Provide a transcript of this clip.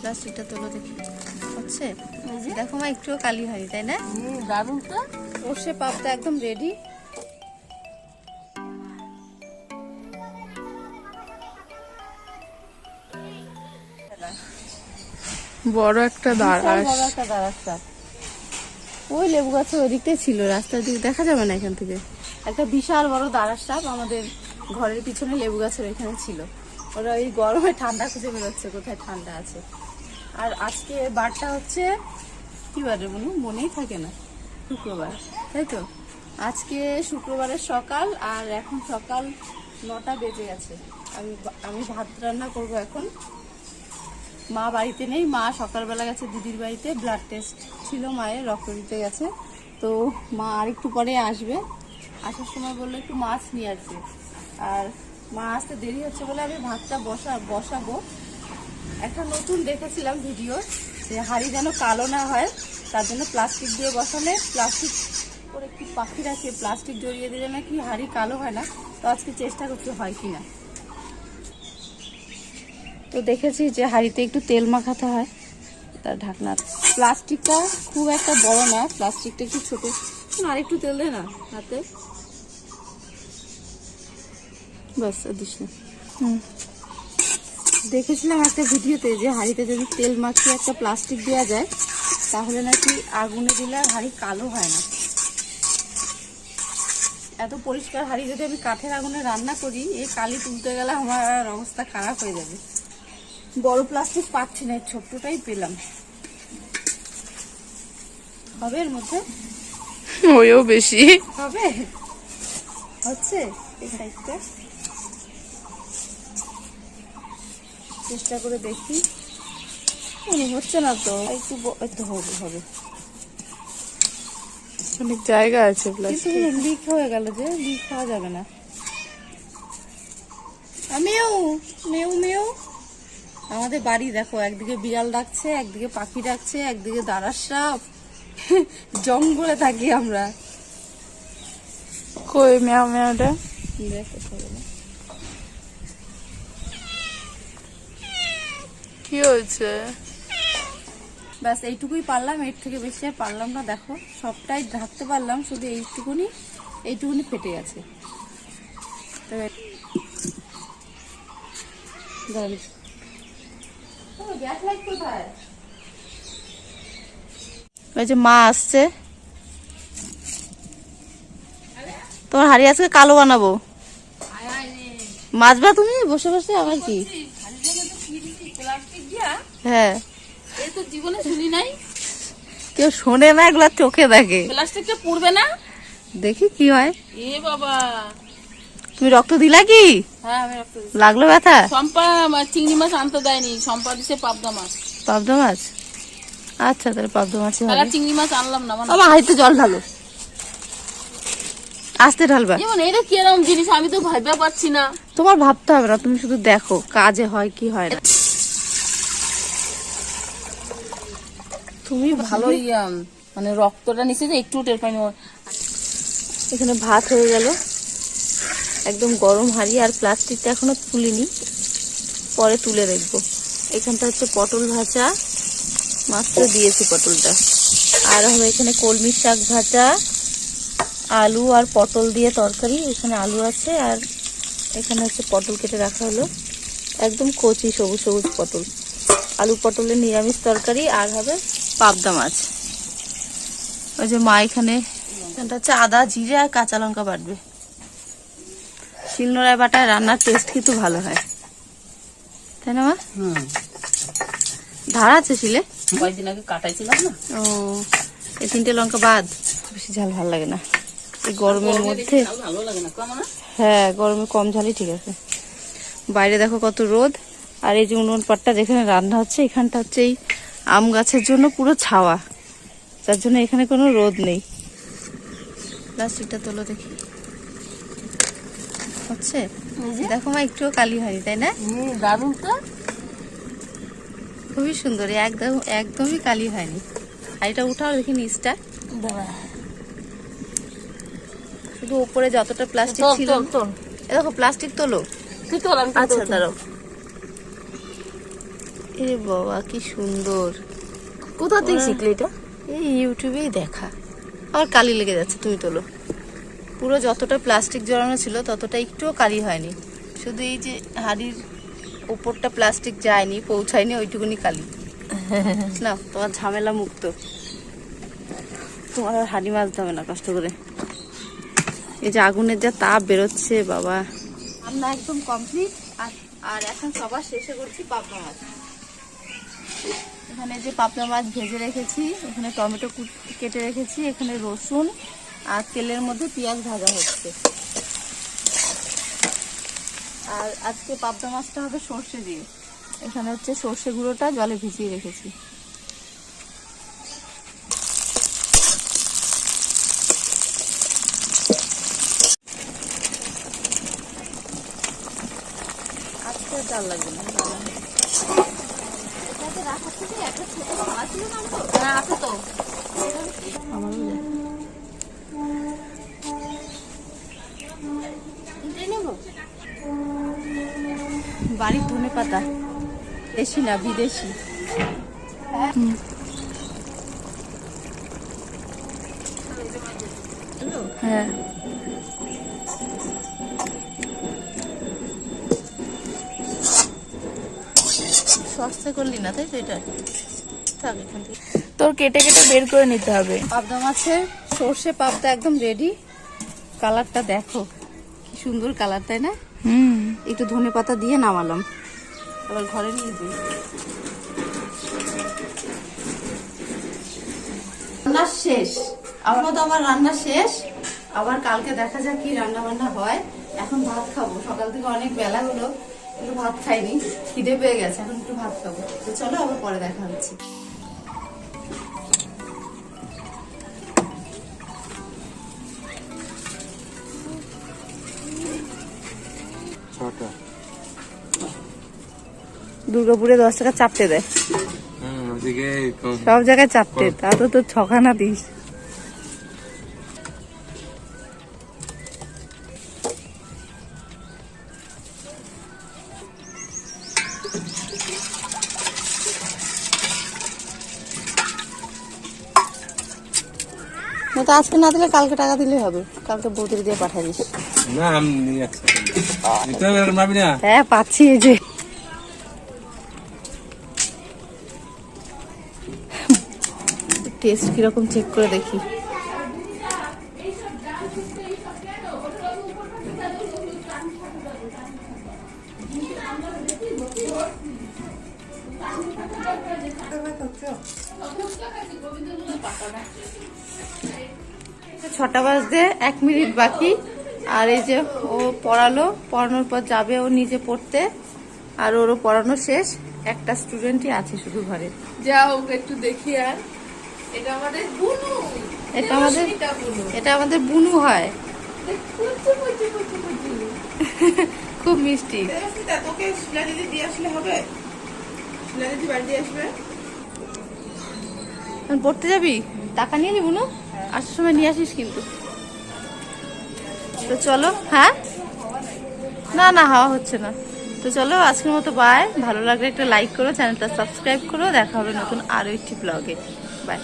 প্লাস্টিকটা তোলো দেখি। হচ্ছে? দেখো মা একটুও কালি হয়নি তাই না? দারুণ তো। সর্ষে পাপটা একদম রেডি বড় একটা দাঁড়াস ওই লেবু গাছে ওই দিকটাই ছিল রাস্তার দিকে দেখা যাবে না এখান থেকে? একটা বিশাল বড় দাঁড়ার সাপ আমাদের ঘরের পিছনে লেবু গাছের ওইখানে ছিল। ওরা ওই গরমে ঠান্ডা খুঁজে বেরোচ্ছে কোথায় ঠান্ডা আছে। আর আজকে বারটা হচ্ছে, কি বারে বলুন? মনেই থাকে না। শুক্রবার, তাই তো? আজকে শুক্রবারের সকাল আর এখন সকাল নটা বেজে গেছে। আমি আমি ভাত রান্না করব এখন। মা বাড়িতে নেই, মা সকালবেলা গেছে দিদির বাড়িতে ব্লাড টেস্ট ছিল, মায়ের রক্ত দিতে গেছে। তো মা আর একটু পরে আসবে। আসার সময় বলল একটু মাছ নিয়ে আসবে। আর মা আসতে দেরি হচ্ছে বলে আমি ভাতটা বসা, বসাবো। একটা নতুন দেখেছিলাম ভিডিও যে হাঁড়ি যেন কালো না হয়, তার জন্য প্লাস্টিক দিয়ে বসালে প্লাস্টিক করে কি পাখি রাখে প্লাস্টিক জড়িয়ে দিলে নাকি হাঁড়ি কালো হয় না। তো আজকে চেষ্টা করতে হয় কি না তো দেখেছি যে হাঁড়িতে একটু তেল মাখাতে হয়, তার ঢাকনা। প্লাস্টিকটা খুব একটা বড় না প্লাস্টিকটা একটু ছোট। আর একটু তেল দে না, হাতে। বাস, আর দিস না। হুম। দেখেছিলাম একটা ভিডিওতে যে হাঁড়িতে যদি তেল মাখিয়ে একটা প্লাস্টিক দেওয়া যায় তাহলে নাকি আগুনে দিলে আর হাঁড়ি কালো হয় না। এত পরিষ্কার হাঁড়ি যদি আমি কাঠের আগুনে রান্না করি এই কালি তুলতে গেলে আমার অবস্থা খারাপ হয়ে যাবে। বড় প্লাস্টিক পাচ্ছি না ছোট্টটাই পেলাম। হবে এর মধ্যে? ওইও বেশি। হবে? হচ্ছে? এই সাইজটা চেষ্টা করে দেখি। মনে হচ্ছে না তো একটু একটু হবে হবে। অনেক জায়গা আছে কিন্তু লিক হয়ে গেল যে লিক খাওয়া যাবে না। আমিও মেউ মেউ আমাদের বাড়ি দেখো একদিকে বিড়াল ডাকছে একদিকে পাখি ডাকছে একদিকে দাঁড়ার সাপ। জঙ্গলে থাকি আমরা। কই মেয়া মেয়াটা দেখো। কি হয়েছে? ব্যাস এইটুকুই পারলাম এর থেকে বেশি আর পারলাম না দেখো সবটাই ঢাকতে পারলাম শুধু এইটুকুনি এইটুকুনি ফেটে গেছে? ওই যে মা আসছে। তোমার হাড়ি আজকে কালো বানাবো। মাছবা তুমি? বসে বসে আমার কি? হ্যাঁ। এই তো জীবনে শুনি নাই। কেউ শোনে না এগুলা চোখে দেখে। প্লাস্টিকটা পুড়বে না। দেখি কি হয়। এ বাবা। তুমি রক্ত দিলা কি? হ্যাঁ আমি রক্ত দিচ্ছি। লাগল ব্যথা? সম্পা চিংড়ি মাছ আনতে দেয়নি। সম্পা দিছে পাবদা মাছ। পাবদা মাছ? আচ্ছা তাহলে পাবদা মাছই তাহলে হবে চিংড়ি মাছ আনলাম না মানে। আমার হাইতে জল ঢালো। আসতে ঢালবা। যেমন এটা কীরকম জিনিস? আমি তো ভাবতে পারছি না। তোমার ভাবতে হবে না তুমি শুধু দেখো কাজে হয় কি হয় না। তুমি ভালো মানে রক্তটা নিচে যে একটু টের পাইনি এখানে ভাত হয়ে গেল। একদম গরম হাঁড়ি আর প্লাস্টিকটা এখনও তুলিনি। পরে তুলে দেখব। এখানটা হচ্ছে পটল ভাজা। মাত্র দিয়েছি পটলটা। আর হবে এখানে কলমির শাক ভাজা। আলু আর পটল দিয়ে তরকারি। এখানে আলু আছে আর এখানে হচ্ছে পটল কেটে রাখা হলো। একদম কচি সবুজ সবুজ পটল। আলু পটলের নিরামিষ তরকারি। আর হবে পাবদা মাছ। ওই যে মা এখানে এখানটা হচ্ছে আদা জিরে আর কাঁচা লঙ্কা বাটবে। শিলনোড়ায় বাটায় রান্নার টেস্ট কিন্তু ভালো হয়। তাই না মা? ধার আছে শিলে? কয়েকদিন আগে কাটাইছিলাম না। ও এই তিনটে লঙ্কা বাদ বেশি ঝাল ভালো লাগে না। এই গরমের মধ্যে হ্যাঁ গরমে কম ঝালই ঠিক আছে। বাইরে দেখো কত রোদ আর এই যে উনুন পাটটা যেখানে রান্না হচ্ছে এখানটা হচ্ছে এই আম গাছের জন্য পুরো ছাওয়া। যার জন্য এখানে কোনো রোদ নেই। প্লাস্টিকটা তোলো দেখি। হচ্ছে? দেখো মা একটুও কালি হয়নি তাই না? দারুণ তো। খুবই সুন্দর একদম একদমই কালি হয়নি। আর এটা উঠাও দেখি নিচটা। শুধু উপরে যতটা প্লাস্টিক ছিল। দেখো প্লাস্টিক তোলো। তুই তোল আমি আচ্ছা আচ্ছা দাঁড়াও। এ বাবা কি সুন্দর। কোথা থেকে শিখলে এটা? এই ইউটিউবেই দেখা। আমার কালি লেগে যাচ্ছে তুমি তোলো। পুরো যতটা প্লাস্টিক জড়ানো ছিল ততটা একটুও কালি হয়নি। শুধু এই যে হাড়ির উপরটা প্লাস্টিক যায়নি পৌঁছায়নি ওইটুকুনি কালি। না তোমার ঝামেলা মুক্ত। তোমার আর হাড়ি মাজতে হবে না কষ্ট করে। এই যে আগুনের যা তাপ বেরোচ্ছে বাবা। রান্না একদম কমপ্লিট আর আর এখন সবার শেষে করছি পাবনা মাছ এখানে যে পাবনা মাছ ভেজে রেখেছি, এখানে টমেটো কুট- রেখেছি, এখানে রসুন আর তেলের মধ্যে পেঁয়াজ ভাজা হচ্ছে। আর আজকে পাবদা মাছটা হবে সর্ষে দিয়ে। এখানে হচ্ছে সর্ষে গুঁড়োটা জলে ভিজিয়ে রেখেছি। আজকে ডাল লাগবে না। বাড়ির ধনে পাতা। দেশি না বিদেশি? হ্যাঁ। সস্তা করলি না তাই তো এটা? থাক এখান থেকে। তোর কেটে কেটে বের করে নিতে হবে। পাবদা মাছের সর্ষে পাবদা একদম রেডি কালারটা দেখো কি সুন্দর কালার তাই না? হুম। একটু ধনে পাতা দিয়ে নামালাম। আবার ঘরে নিয়ে দিই। রান্না শেষ। আমার তো আমার রান্না শেষ। আবার কালকে দেখা যাক কি রান্না বান্না হয়। এখন ভাত খাব। সকাল থেকে অনেক বেলা হলো। কিন্তু ভাত খাইনি খিদে পেয়ে গেছে এখন একটু ভাত খাব। তো চলো আবার পরে দেখা হচ্ছে। দুর্গাপুরে দশ টাকা চাপতে দেয়। কম- সব জায়গায় চাপতে তা তো তোর ছখানা দিস। তো আজকে না দিলে কালকে টাকা দিলে হবে। কালকে বৌদির দিয়ে পাঠাই দিস। না আমি না হ্যাঁ পাচ্ছি এই যে। টেস্ট কীরকম চেক করে দেখি। ছটা বাজতে এক মিনিট বাকি। আর এই যে ও পড়ালো পড়ানোর পর যাবে ও নিজে পড়তে। আর ওরও পড়ানো শেষ। একটা স্টুডেন্টই আছে শুধু ঘরে। যা যাও একটু দেখি আর। এটা আমাদের বুনু। এটা আমাদের এটা আমাদের বুনু হয়। খুব মিষ্টি। তোকে শিলা দিদি দিয়ে আসলে হবে? শিলা দিদি বাড়ি দিয়ে আসবে? পড়তে যাবি? টাকা নিয়ে নি বুনু। আসার সময় নিয়ে আসিস কিন্তু। তো চলো হ্যাঁ? না না, হাওয়া হচ্ছে না। তো চলো, আজকের মতো বাই ভালো লাগলে একটা লাইক করো চ্যানেলটা সাবস্ক্রাইব করো। দেখা হবে নতুন আরও একটি ব্লগে বাই